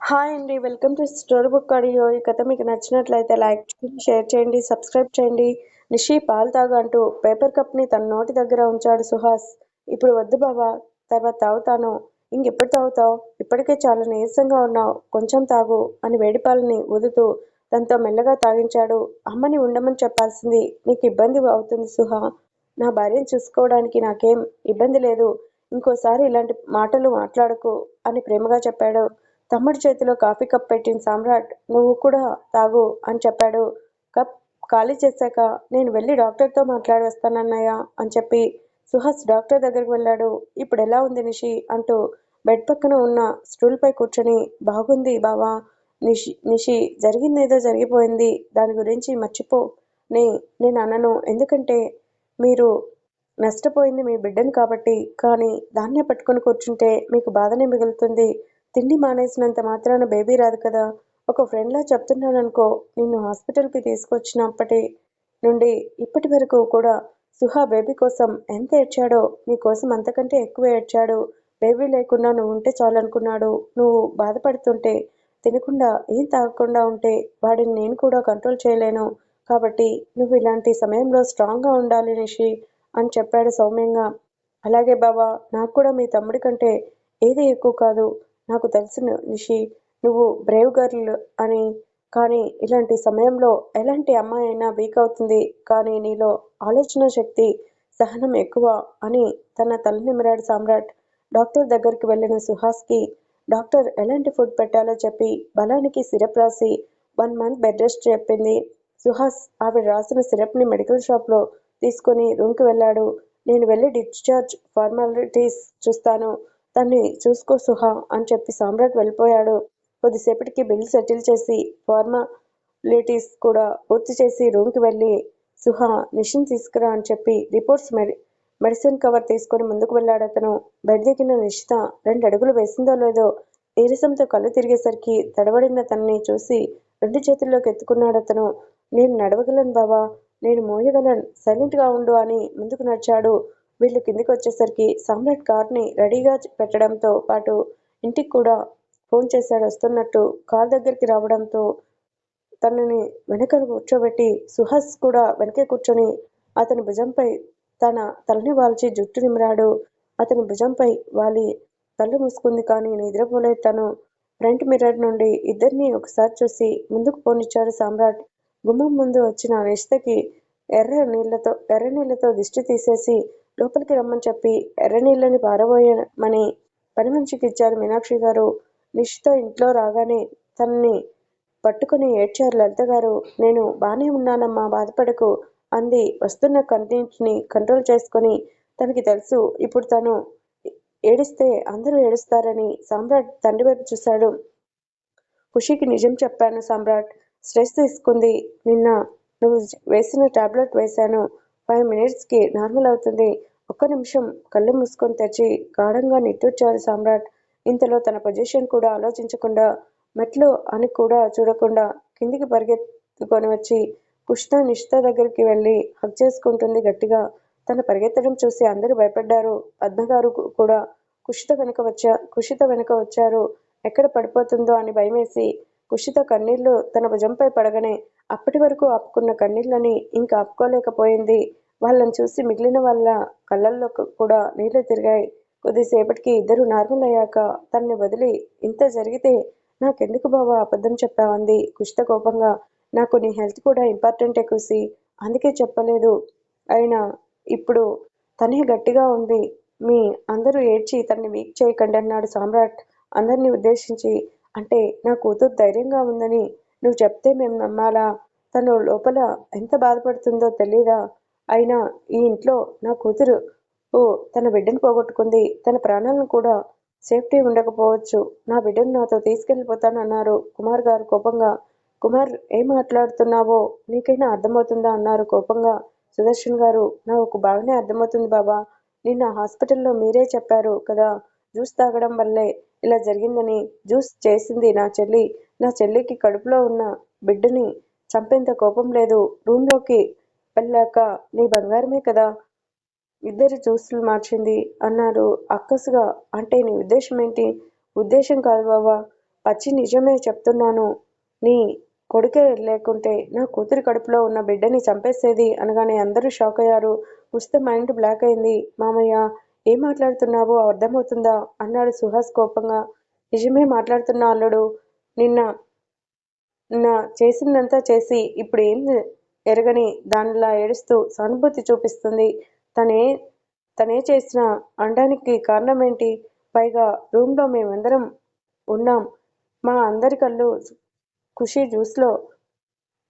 Hi అండి welcome to story book audio. ఈ కథ మీకు నచ్చినట్లయితే లైక్ చేయండి షేర్ చేయండి సబ్స్క్రైబ్ చేయండి. నిషి పాలు తాగంటూ పేపర్ కప్ని తన నోటి దగ్గర ఉంచాడు సుహాస్. ఇప్పుడు వద్దు బాబా తర్వాత తాగుతాను. ఇంకెప్పుడు తాగుతావు? ఇప్పటికే చాలా నీరసంగా ఉన్నావు. కొంచెం తాగు అని వేడి పాలని ఊదుతూ తనతో మెల్లగా తాగించాడు. అమ్మని ఉండమని చెప్పాల్సింది నీకు ఇబ్బంది అవుతుంది సుహా. నా భార్యను చూసుకోవడానికి నాకేం ఇబ్బంది లేదు. ఇంకోసారి ఇలాంటి మాటలు మాట్లాడకు అని ప్రేమగా చెప్పాడు. తమ్ముడి చేతిలో కాఫీ కప్ పెట్టిన సామ్రాట్ నువ్వు కూడా తాగు అని చెప్పాడు. కప్ ఖాళీ చేశాక నేను వెళ్ళి డాక్టర్తో మాట్లాడి వస్తానన్నయ్య అని చెప్పి సుహాస్ డాక్టర్ దగ్గరికి వెళ్ళాడు. ఇప్పుడు ఎలా ఉంది నిషి? అంటూ బెడ్ పక్కన ఉన్న స్టూల్పై కూర్చొని బాగుంది బావా నిషి నిషి జరిగిందేదో జరిగిపోయింది దాని గురించి మర్చిపో. నే నేను అనను. ఎందుకంటే మీరు నష్టపోయింది మీ బిడ్డను కాబట్టి కానీ దాన్నే పట్టుకొని కూర్చుంటే మీకు బాధనే మిగులుతుంది. తిండి మానేసినంత మాత్రాన బేబీ రాదు కదా. ఒక ఫ్రెండ్లా చెప్తున్నాననుకో నిన్ను హాస్పిటల్కి తీసుకొచ్చినప్పటి నుండి ఇప్పటి వరకు కూడా సుహా బేబీ కోసం ఎంత ఏడ్చాడో నీ కోసం అంతకంటే ఎక్కువ ఏడ్చాడు. బేబీ లేకుండా నువ్వు ఉంటే చాలనుకున్నాడు. నువ్వు బాధపడుతుంటే తినకుండా ఏం తాగకుండా ఉంటే వాడిని నేను కూడా కంట్రోల్ చేయలేను. కాబట్టి నువ్వు ఇలాంటి సమయంలో స్ట్రాంగ్గా ఉండాలి నిషి అని చెప్పాడు సౌమ్యంగా. అలాగే బాబా నాకు కూడా మీ తమ్ముడి కంటే ఏది ఎక్కువ కాదు. నాకు తెలుసు నిషి నువ్వు బ్రేవ్ గర్ల్ అని కానీ ఇలాంటి సమయంలో ఎలాంటి అమ్మాయి అయినా వీక్ అవుతుంది. కానీ నీలో ఆలోచన శక్తి సహనం ఎక్కువ అని తన తల నిమిరాడు సామ్రాట్ డాక్టర్ దగ్గరికి వెళ్ళిన సుహాస్కి డాక్టర్ ఎలాంటి ఫుడ్ పెట్టాలో చెప్పి బలానికి సిరప్ రాసి వన్ మంత్ బెడ్ రెస్ట్ చెప్పింది. సుహాస్ ఆవిడ రాసిన సిరప్ని మెడికల్ షాప్లో తీసుకొని రూమ్కి వెళ్ళాడు. నేను వెళ్ళి డిశ్చార్జ్ ఫార్మాలిటీస్ చూస్తాను. తన్ని చూసుకో సుహా అని చెప్పి సామ్రాట్ వెళ్ళిపోయాడు. కొద్దిసేపటికి బిల్ సెటిల్ చేసి ఫార్మాలిటీస్ కూడా పూర్తి చేసి రూమ్కి వెళ్ళి సుహా నిషన్ తీసుకురా అని చెప్పి రిపోర్ట్స్ మెడి మెడిసిన్ కవర్ తీసుకొని ముందుకు వెళ్ళాడు అతను. బెడ్ దిగిన నిషిత రెండు అడుగులు వేసిందో లేదో నీరసంతో కళ్ళు తిరిగేసరికి తడబడిన తనని చూసి రెండు చేతుల్లోకి ఎత్తుకున్నాడు అతను. నేను నడవగలను బాబా నేను మోయగలను సైలెంట్గా ఉండు అని ముందుకు నడిచాడు. వీళ్ళు కిందికి వచ్చేసరికి సామ్రాట్ కార్ని రెడీగా పెట్టడంతో పాటు ఇంటికి కూడా ఫోన్ చేశాడు. వస్తున్నట్టు కార్ దగ్గరికి రావడంతో తనని వెనక కూర్చోబెట్టి సుహాస్ కూడా వెనకే కూర్చొని అతని భుజంపై తన తలని వాల్చి జుట్టు నిమిరాడు. అతని భుజంపై వాలి కళ్ళు మూసుకుంది కానీ నిద్రపోలేదు తను. ఫ్రంట్ మిర్రర్ నుండి ఇద్దరిని ఒకసారి చూసి ముందుకు పోనిచ్చాడు సామ్రాట్. గుమ్మం ముందు వచ్చిన నిష్తకి ఎర్ర నీళ్ళతో ఎర్ర నీళ్ళతో దిష్టి తీసేసి లోపలికి రమ్మని చెప్పి ఎర్రనీళ్ళని పారబోయమని పని మనిషికి ఇచ్చారు మీనాక్షి గారు. నిష్తో ఇంట్లో రాగానే తనని పట్టుకుని ఏడ్చారు లలిత గారు. నేను బానే ఉన్నానమ్మా బాధపడకు అంది. వస్తున్న కంటెంట్ని కంట్రోల్ చేసుకొని తనకి తెలుసు ఇప్పుడు తను ఏడిస్తే అందరూ ఏడుస్తారని సామ్రాట్ తండ్రి వైపు చూశాడు. ఖుషికి నిజం చెప్పాను సామ్రాట్ స్ట్రెస్ తీసుకుంది. నిన్న నువ్వు వేసిన టాబ్లెట్ వేశాను. ఫైవ్ మినిట్స్కి నార్మల్ అవుతుంది. ఒక్క నిమిషం కళ్ళు మూసుకొని తెరిచి గాఢంగా నిట్టూర్చారు సామ్రాట్. ఇంతలో తన పొజిషన్ కూడా ఆలోచించకుండా మెట్లు అని కూడా చూడకుండా కిందికి పరిగెత్తుకొని వచ్చి కుష్ణ నిష్ఠ దగ్గరికి వెళ్ళి హక్ చేసుకుంటుంది గట్టిగా. తన పరిగెత్తడం చూసి అందరూ భయపడ్డారు. పద్మగారు కూడా కుషిత వెనుక వచ్చా కుషిత వెనుక వచ్చారు. ఎక్కడ పడిపోతుందో అని భయమేసి కుషిత కన్నీళ్ళు తన భుజంపై పడగనే అప్పటి వరకు ఆపుకున్న కన్నీళ్ళని ఇంకా ఆపుకోలేకపోయింది. వాళ్ళని చూసి మిగిలిన వాళ్ళ కళ్ళల్లో కూడా నీళ్ళు తిరిగాయి. కొద్దిసేపటికి ఇద్దరు నార్మల్ అయ్యాక తన్ని వదిలి ఇంత జరిగితే నాకెందుకు బాబా అబద్ధం చెప్పావంది కుష్ట కోపంగా. నాకు నీ హెల్త్ కూడా ఇంపార్టెంటే కుసి అందుకే చెప్పలేదు. అయినా ఇప్పుడు తనే గట్టిగా ఉంది. మీ అందరూ ఏడ్చి తన్ని వీక్ చేయకండి అన్నాడు సామ్రాట్. అందరినీ ఉద్దేశించి అంటే నా కూతురు ధైర్యంగా ఉందని నువ్వు చెప్తే మేము నమ్మాలా? తను లోపల ఎంత బాధపడుతుందో తెలీదా? అయినా ఈ ఇంట్లో నా కూతురు ఓ తన బిడ్డను పోగొట్టుకుంది. తన ప్రాణాలను కూడా సేఫ్టీ ఉండకపోవచ్చు. నా బిడ్డను నాతో తీసుకెళ్ళిపోతానన్నారు. కుమార్ గారు కోపంగా కుమార్ ఏం మాట్లాడుతున్నావో? నీకైనా అర్థమవుతుందా? అన్నారు కోపంగా సుదర్శన్ గారు. నాకు బాగానే అర్థమవుతుంది బాబా. నిన్న హాస్పిటల్లో మీరే చెప్పారు కదా జ్యూస్ తాగడం వల్లే ఇలా జరిగిందని. జ్యూస్ చేసింది నా చెల్లి. నా చెల్లికి కడుపులో ఉన్న బిడ్డని చంపేంత కోపం లేదు. రూమ్లోకి వెళ్ళాక నీ బంగారమే కదా ఇద్దరు చూస్తులు మార్చింది అన్నారు అక్కసుగా. అంటే నీ ఉద్దేశం ఏంటి ఉద్దేశం కాదు బాబా పచ్చి నిజమే చెప్తున్నాను. నీ కొడుకే లేకుంటే నా కూతురి కడుపులో ఉన్న బిడ్డని చంపేసేది అనగానే అందరూ షాక్ అయ్యారు. పుస్తక మైండ్ బ్లాక్ అయింది. మామయ్య ఏం మాట్లాడుతున్నావో అర్థమవుతుందా? అన్నాడు సుహాస్ కోపంగా. నిజమే మాట్లాడుతున్నా అల్లుడు. నిన్న నిన్న చేసిందంతా చేసి ఇప్పుడు ఏం ఎరగని దానిలా ఏడుస్తూ సానుభూతి చూపిస్తుంది. తనే తనే చేసిన అనడానికి కారణమేంటి? పైగా రూమ్లో మేమందరం ఉన్నాం. మా అందరి కళ్ళు ఖుషీ జ్యూస్లో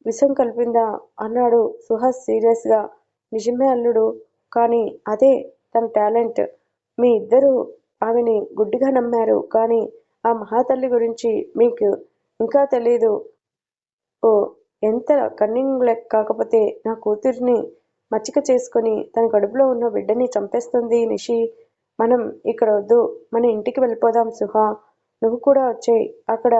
విషం కలిపిందా అన్నాడు సుహాస్ సీరియస్గా. నిజమే అల్లుడు. కానీ అదే తన టాలెంట్. మీ ఇద్దరూ ఆమెని గుడ్డిగా నమ్మారు. కానీ ఆ మహాతల్లి గురించి మీకు ఇంకా తెలీదు. ఓ ఎంత కన్నింగ్ లెక్ కాకపోతే నా కూతుర్ని మచ్చిక చేసుకొని తన కడుపులో ఉన్న బిడ్డని చంపేస్తుంది నిషి. మనం ఇక్కడ వద్దు మన ఇంటికి వెళ్ళిపోదాం సుహా. నువ్వు కూడా వచ్చేయి. అక్కడ